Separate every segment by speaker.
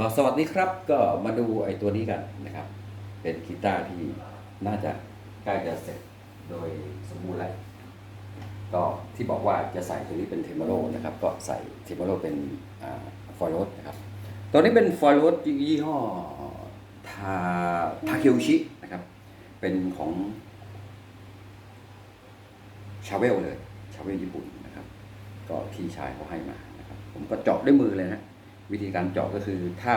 Speaker 1: ก็สวัสดีครับก็มาดูไอ้ตัวนี้กันนะครับ เป็นกีตาร์ที่น่าจะใกล้จะเสร็จโดยสมบูรณ์แล้วก็ที่บอกว่าจะใส่ตัวนี้เป็นเทมโ o นะครับ ก็ใส่เทมโ o เป็นฟอยล์รถนะครับ ตัวนี้เป็นฟอยล์รถยี่ห้อทาทาเค u ชินะครับ เป็นของชาเวลเลยชาเวลญี่ปุ่นนะครับ ก็พี่ชายเขาให้มานะครับ ผมก็เจาะด้วยมือเลยนะ วิธีการเจาะก็คือถ้า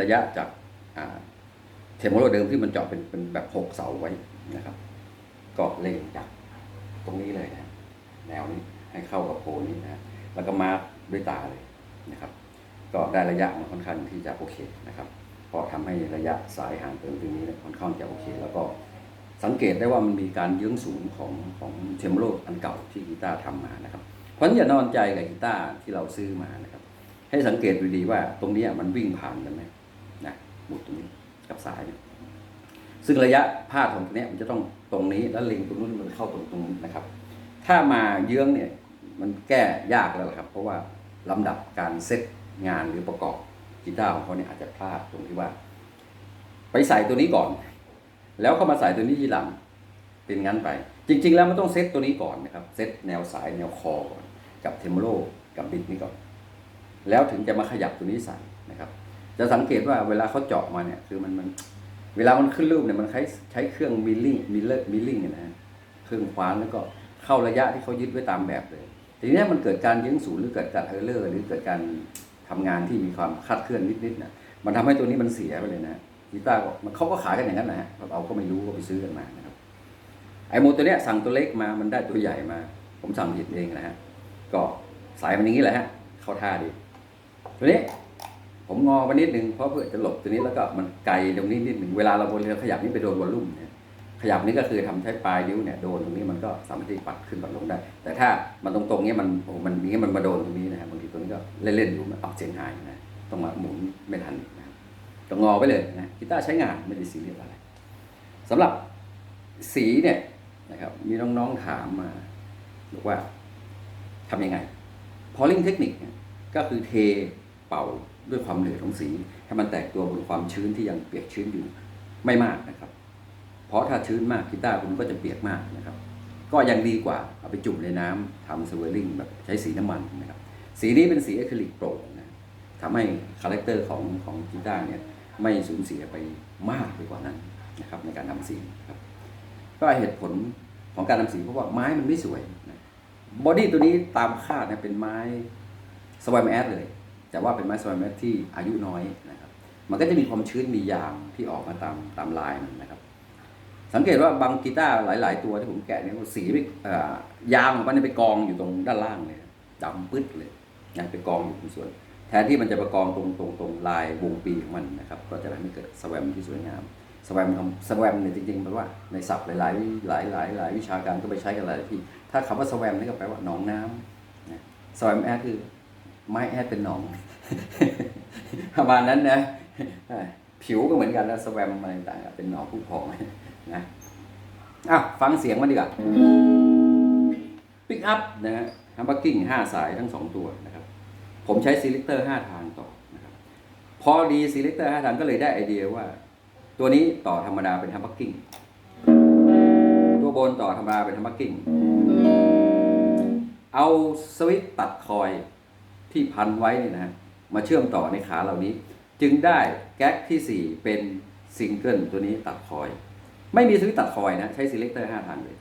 Speaker 1: ระยะจากเทมโ o เดิมที่มันเจาะเป็นเป็นแบบหกเสาไว้นะครับ ก็เล็งจากตรงนี้เลยนะแนวนี้ให้เข้ากับโพนี้นะแล้วก็มาร์กด้วยตาเลยนะครับ ก็ได้ระยะมันค่อนข้างที่จะโอเคนะครับก็ทำให้ระยะสายห่างเกินตรงนี้นี่ยค่อนข้างจะโอเค แล้วก็สังเกตได้ว่ามันมีการยื้องสูงของของเทมโ o อันเก่าที่กีตาร์ทำมานะครับ เพราะฉะนั้นอย่านอนใจกับกีตาร์ที่เราซื้อมานะครับ ให้สังเกตดูดีว่าตรงนี้มันวิ่งผ่านกันไหมนะหมุดตรงนี้กับสายเนี่ยซึ่งระยะพาดของตรงนี้มันจะต้องตรงนี้แล้วเล็งตรงนู้นมันเข้าตรงตรงนี้นะครับ ถ้ามาเยื้องเนี่ยมันแก้ยากแล้วครับ เพราะว่าลำดับการเซตงานหรือประกอบกีตาร์ของเขาเนี่ยอาจจะพลาดตรงที่ว่า ไปใส่ตัวนี้ก่อน แล้วเข้ามาใส่ตัวนี้ทีหลังเป็นงั้นไป จริง ๆ แล้วมันต้องเซตตัวนี้ก่อนนะครับเซตแนวสายแนวคอก่อนกับเทมโลกับบิดนี้ก่อน แล้วถึงจะมาขยับตัวนี้ใส่นะครับ จะสังเกตว่าเวลาเขาเจาะมาเนี่ยคือมันมันเวลามันขึ้นรูปเนี่ยมันใช้ใช้เครื่องมิลลิ่งมิลเลอร์มิลลิ่งนะฮะเครื่องคว้านแล้วก็เข้าระยะที่เขายึดไว้ตามแบบเลย ทีนี้มันเกิดการยื้งศูนย์หรือเกิดการเออร์เลอร์หรือเกิดการทำงานที่มีความคลาดเคลื่อนนิดๆนะมันทำให้ตัวนี้มันเสียไปเลยนะกีตาร์ก็มันเขาก็ขายกันอย่างนั้นนะฮะเราก็ไม่รู้ก็ไปซื้อกันมานะครับไอโมตัวเนี้ยสั่งตัวเล็กมามันได้ตัวใหญ่มา ผมสั่งผิดเองนะฮะก็สายมันอย่างนี้แหละฮะเข้าท่าดี ตัวนี้ผมงอไปนิดนึงเพราะเพื่อจะหลบตัวนี้แล้วก็มันไกลตรงนี้นิดหนึ่งเวลาเราบนเรือขยับนี้ไปโดนวอลลุ่มเนี่ยขยับนี้ก็คือทำใช้ปลายนิ้วเนี่ยโดนตรงนี้มันก็สามารถที่ปัดขึ้นปัดลงได้ แต่ถ้ามันตรงๆเนี้ยมันโอ้มันนี้มันมาโดนตรงนี้นะครับบางทีตรงนี้ก็เล่นๆอยู่มันออกเสียงหายนะต้องมาหมุนไม่ทันนะก็งอไปเลยนะกีตาร์ใช้งานไม่ได้ซีเรียสอะไรสำหรับสีเนี่ยนะครับมีน้องๆถามมาบอกว่าทำยังไง Pouring Technique เนี่ยก็คือเท เป่าด้วยความเหนืดของสี ให้มันแตกตัวบนความชื้นที่ยังเปียกชื้นอยู่ไม่มากนะครับ เพราะถ้าชื้นมากกีตาร์คุณก็จะเปียกมากนะครับ ก็ยังดีกว่าเอาไปจุ่มในน้ำทำสเวลลิ่งแบบใช้สีน้ำมันนะครับ สีนี้เป็นสีอะคริลิกโปร่งนะทำให้คาแรคเตอร์ของของกีตาร์เนี่ยไม่สูญเสียไปมากไปกว่านั้นนะครับในการทำสีครับก็เหตุผลของการทำสีเพราะว่าไม้มันไม่สวยบอดี้ตัวนี้ตามคาดเนี่ยเป็นไม้สวายแอดเลย แต่ว่าเป็นไม้สวายแอดที่อายุน้อยนะครับ มันก็จะมีความชื้นมียางที่ออกมาตามตามลายมันนะครับ สังเกตว่าบางกีตาร์หลาย ๆ ตัวที่ผมแกะเนี่ยสีไม่ยางของมันไปกองอยู่ตรงด้านล่างเลยดำปึ๊ดเลยนะไปกองอยู่ตรงส่วน แทนที่มันจะประกองตรงตรงตรงลายวงปีของมันนะครับ ก็จะทำให้เกิดสแวมที่สวยงามสแวมคำสแวมเนี่ยจริงๆแปลว่าในศัพท์หลายๆหลายหลายหลายวิชาการก็ไปใช้กันหลายที่ ถ้าคำว่าสแวมนี่ก็แปลว่าหนองน้ำนะสแวมแอดคือไม้แอดเป็นหนอง ประมาณนั้นนะผิวก็เหมือนกันแล้วสแวมอะไรต่างๆเป็นหนองผู้พองนะอะฟังเสียงมันดีกว่าปิกอัพนะฮะฮัมบักกิ้งห้าสายทั้งสองตัวนะครับ ผมใช้ซีเลคเตอร์ห้าทางต่อนะครับพอดีซีเลคเตอร์ห้าทางก็เลยได้ไอเดียว่า ตัวนี้ต่อธรรมดาเป็นฮัมบักกิ้งตัวบนต่อธรรมดาเป็นฮัมบักกิ้งเอาสวิตตัดคอยที่พันไว้นี่นะฮะ มาเชื่อมต่อในขาเหล่านี้ จึงได้แก๊กที่ 4 เป็นซิงเกิลตัวนี้ตัดคอย ไม่มีสวิตตัดคอยนะ ใช้ซีเลคเตอร์5ทางเลย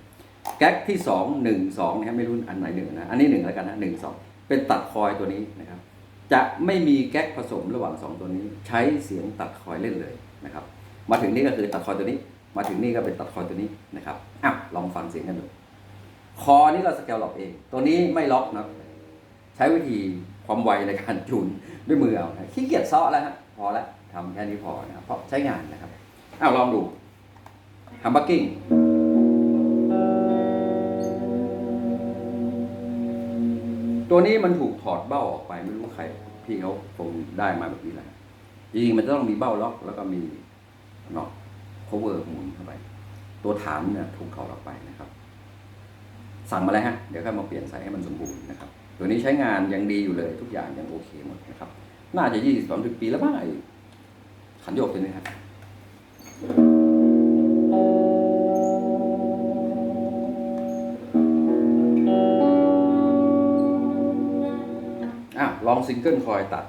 Speaker 1: แก๊กที่ 2 1 2นะครับไม่รู้อันไหนหนึ่งนะ อันนี้1แล้วกันนะ1 2เป็นตัดคอยตัวนี้นะครับ จะไม่มีแก๊กผสมระหว่าง 2 ตัวนี้ ใช้เสียงตัดคอยเล่นเลยนะครับ มาถึงนี่ก็คือตัดคอยตัวนี้ มาถึงนี่ก็เป็นตัดคอยตัวนี้นะครับอะลองฟังเสียงกันดูคอนี่เราสเกลล็อกเอง ตัวนี้ไม่ล็อกนะใช้วิธีความไวในการจูน ด้วยมือเอาขี้เกียจซาะแล้วฮะพอแล้วทำแค่นี้พอนะครับเพราะใช้งานนะครับอ้าวลองดูฮัมบักกิ้งตัวนี้มันถูกถอดเบ้าออกไปไม่รู้ใคร พี่เขาคงได้มาแบบนี้แหละจริงมันจะต้องมีเบ้าล็อกแล้วก็มีน็อต cover หมุนเข้าไป ตัวฐานเนี่ยถูกถอดออกไปนะครับ สั่งมาแล้วฮะ เดี๋ยวค่อยมาเปลี่ยนใส่ให้มันสมบูรณ์นะครับ ตัวนี้ใช้งานยังดีอยู่เลยทุกอย่างยังโอเคหมดนะครับ น่าจะยี่สิบสองปีแล้วบ้างไอ้ขันโยกตัวนี้ครับลองซิงเกิลคอยตัด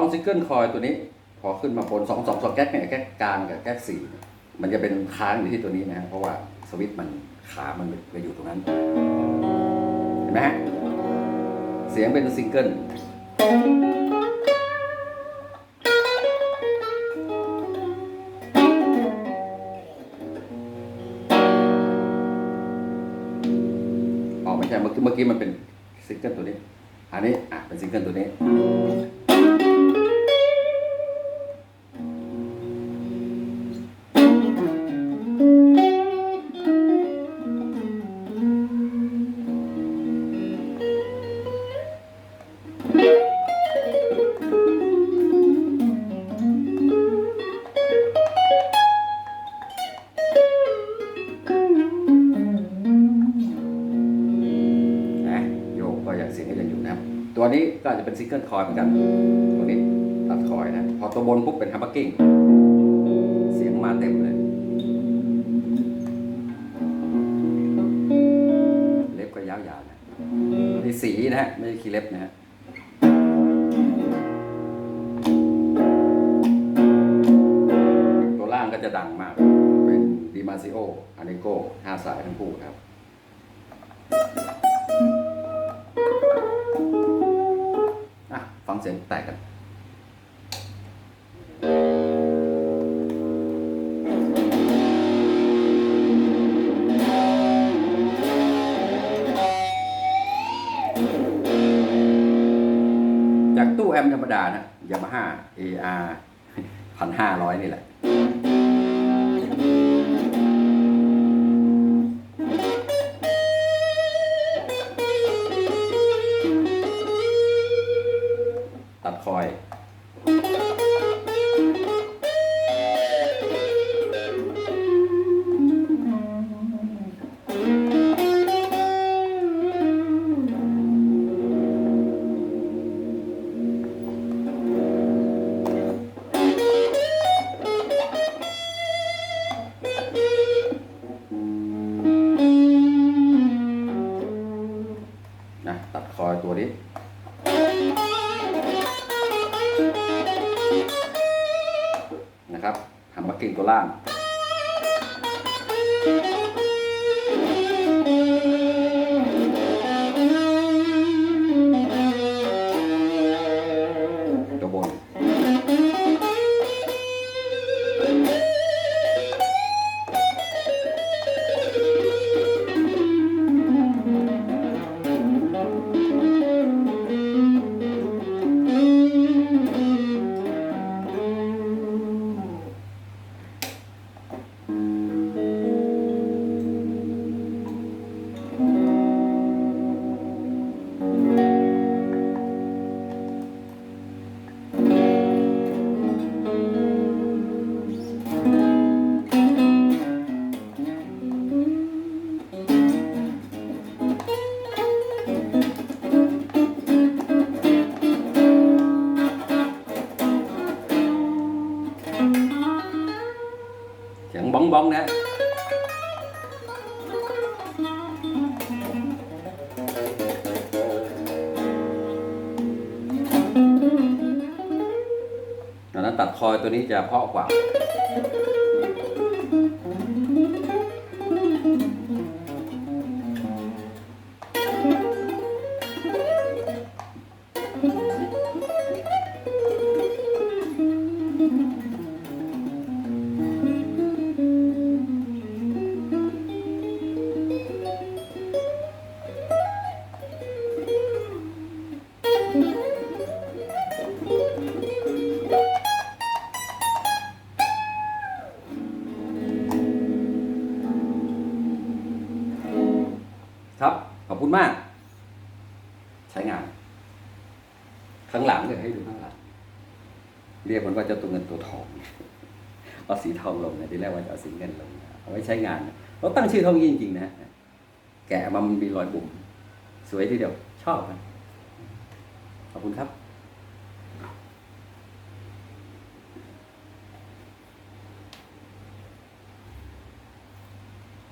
Speaker 1: องซิงเกิลคอยตัวนี้ พอขึ้นมาบนสองสองสองแก๊กเนี่ยแก๊กกลางกับแก๊กสี่มันจะเป็นค้างอยู่ที่ตัวนี้นะเพราะว่าสวิตช์มันขามันไปอยู่ตรงนั้น เห็นไหมฮะ เสียงเป็นซิงเกิลออกไม่ใช่เมื่อกี้เมื่อกี้มันเป็นซิงเกิลตัวนี้ อันนี้อะเป็นซิงเกิลตัวนี้ จะเป็นซิงเกิลคอยเหมือนกันตัวนี้ตัดคอยนะพอตัวบนปุ๊บเป็นฮัมเบอร์กิ้งเสียงมาเต็มเลยเล็บก็ยาวๆนะนี่สีนะฮะไม่ใช่คีเล็บนะฮะตัวล่างก็จะดังมาก เป็นดีมาซิโออานิโกห้าสายทั้งคู่ครับ เสียงแตกกันจากตู้แอมธรรมดานะยามาฮ่า AR พันห้าร้อยนี่แหละ ตัดคอย เสียงบ้องบ้องนะดังนั้นตัดคอยตัวนี้จะเพาะกว่า มาก ใช้งาน ข้างหลังเลยให้ดูข้างหลัง เรียกมันว่าเจ้าตัวเงินตัวทองเอาสีทองลงนะทีแรกว่าจะเอาสีเงินลง เอาไว้ใช้งานเราตั้งชื่อทองจริงๆนะแกะมามันมีรอยบุ๋มสวยทีเดียวชอบนะขอบคุณครับ